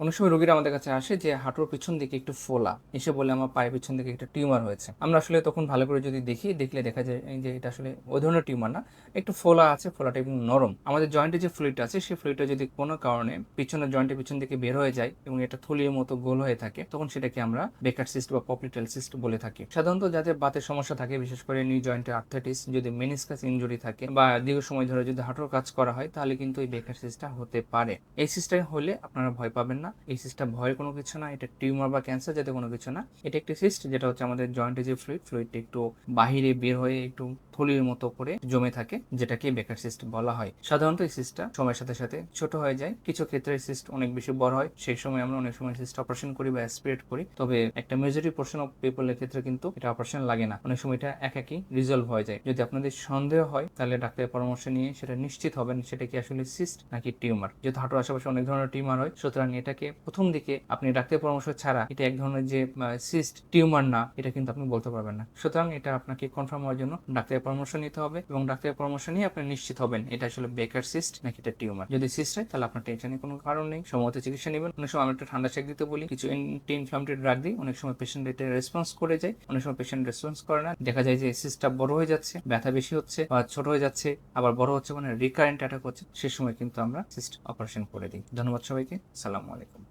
অনেক সময় রোগীরা আমাদের কাছে আসে যে হাঁটুর পিছন দিকে একটু ফোলা, এসে বলে আমার পায়ের পিছন দিকে একটা টিউমার হয়েছে। আমরা আসলে তখন ভালো করে যদি দেখি, দেখলে দেখা যায় যে এটা আসলে ওই ধরনের টিউমার না, একটু ফোলা আছে, ফোলাটা একটু নরম। আমাদের জয়েন্টে যে ফ্লুইডটা আছে, সেই ফ্লুইডটা যদি কোনো কারণে পিছনের জয়েন্টের পিছন দিকে বের হয়ে যায় এবং এটা থলির মতো গোল হয়ে থাকে, তখন সেটাকে আমরা বেকার সিস্ট বা পপলিটাল সিস্ট বলে থাকি। সাধারণত যাদের বাতের সমস্যা থাকে, বিশেষ করে নিউ জয়েন্টে আর্থাইটিস যদি মেনিসকাস ইনজুরি থাকে বা দীর্ঘ সময় ধরে যদি হাঁটুর কাজ করা হয়, তাহলে কিন্তু এই বেকার সিস্টটা হতে পারে। এই সিস্টেম হলে আপনারা ভয় পাবেন না, এই সিস্টটা ভয়ের কোনো কিছু না, এটা টিউমার বা ক্যান্সার যাতে কোনো কিছু না। এটা একটি সিস্ট যেটা হচ্ছে আমাদের জয়েন্টে যে ফ্লুইড ফ্লুইডটা একটু বাহিরে বের হয়ে একটু থলির মতো করে জমে থাকে, যেটাকে বেকার সিস্ট বলা হয়। সাধারণত এই সিস্টটা সময়ের সাথে সাথে ছোট হয়ে যায়। কিছু ক্ষেত্রে সিস্ট অনেক বেশি বড় হয়। সেই সময় আমরা অনেক সময় সিস্ট অপারেশন করি বা অ্যাসপিরেট করি। তবে একটা মেজরিটি পোর্শন অফ পিপলের ক্ষেত্রে কিন্তু এটা অপারেশন লাগে না। অনেক সময় এটা এক একই রিজলভ হয়ে যায়। যদি আপনাদের সন্দেহ হয়, তাহলে ডাক্তারের পরামর্শ নিয়ে সেটা নিশ্চিত হবেন সেটা কি আসলে সিস্ট নাকি টিউমার যেহেতু হাঁটুর আশেপাশে অনেক ধরনের টিউমার হয়, সুতরাং এটাকে প্রথম দিকে আপনি ডাক্তারের পরামর্শ ছাড়া এটা এক ধরনের যে সিস্ট টিউমার না, এটা কিন্তু আপনি বলতে পারবেন না। সুতরাং এটা আপনাকে কনফার্ম হওয়ার জন্য ডাক্তারের পরামর্শ নিতে হবে এবং ডাক্তারের পরামর্শ নিয়ে আপনি নিশ্চিত হবেন এটা আসলে বেকার সিস্ট নাকি এটা টিউমার। যদি সিস্ট হয়, তাহলে আপনার টেনশনের কোনো কারণ নেই। সময়মতো চিকিৎসা নেবেন। অনেক সময় আমি একটা ঠান্ডা চেক দিতে বলি। কিছু অ্যান্টি ইনফ্লামেটরি ড্রাগ দিই। অনেক সময় পেশেন্ট এটা রেসপন্স করে যায়। অনেক সময় পেশেন্ট রেসপন্স করে না। দেখা যায় যে সিস্টটা বড় হয়ে যাচ্ছে, ব্যথা বেশি হচ্ছে বা ছোট হয়ে যাচ্ছে, আবার বড় হচ্ছে মানে রিকারেন্ট অ্যাটাক হচ্ছে, সে সময় কিন্তু আমরা সিস্ট অপারেশন করে দিই। ধন্যবাদ সবাইকে। সালামু আলাইকুম।